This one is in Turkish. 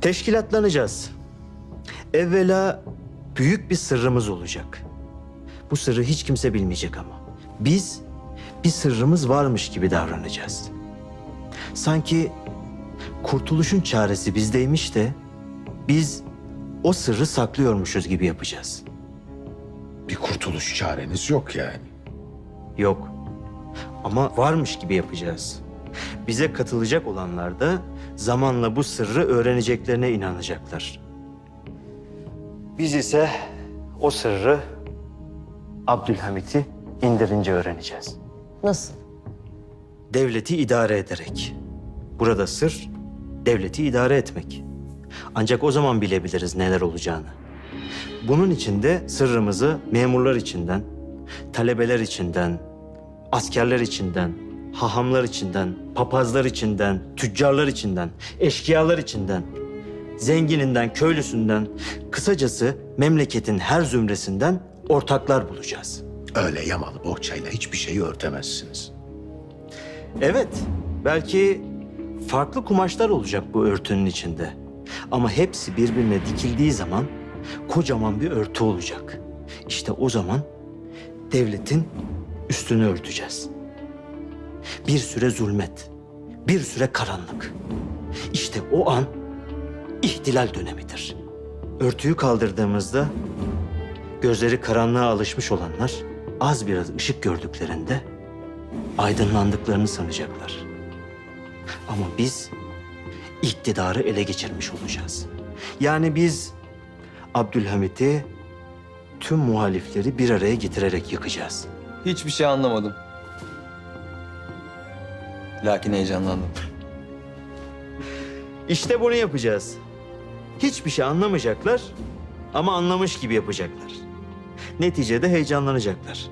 Teşkilatlanacağız. Evvela büyük bir sırrımız olacak. Bu sırrı hiç kimse bilmeyecek ama. Biz bir sırrımız varmış gibi davranacağız. Sanki kurtuluşun çaresi bizdeymiş de biz o sırrı saklıyormuşuz gibi yapacağız. Bir kurtuluş çareniz yok yani. Yok. Ama varmış gibi yapacağız. Bize katılacak olanlar da zamanla bu sırrı öğreneceklerine inanacaklar. Biz ise o sırrı Abdülhamit'i indirince öğreneceğiz. Nasıl? Devleti idare ederek. Burada sır devleti idare etmek. Ancak o zaman bilebiliriz neler olacağını. Bunun için de sırrımızı memurlar içinden, talebeler içinden, askerler içinden, hahamlar içinden, papazlar içinden, tüccarlar içinden, eşkıyalar içinden, zengininden, köylüsünden, kısacası memleketin her zümresinden ortaklar bulacağız. Öyle yamalı bohçayla hiçbir şeyi örtemezsiniz. Evet, belki farklı kumaşlar olacak bu örtünün içinde. Ama hepsi birbirine dikildiği zaman kocaman bir örtü olacak. İşte o zaman devletin üstünü örteceğiz. Bir süre zulmet, bir süre karanlık. İşte o an ihtilal dönemidir. Örtüyü kaldırdığımızda gözleri karanlığa alışmış olanlar az biraz ışık gördüklerinde aydınlandıklarını sanacaklar. Ama biz iktidarı ele geçirmiş olacağız. Yani biz Abdülhamit'i tüm muhalifleri bir araya getirerek yıkacağız. Hiçbir şey anlamadım. Lakin heyecanlandım. İşte bunu yapacağız. Hiçbir şey anlamayacaklar ama anlamış gibi yapacaklar. Neticede heyecanlanacaklar.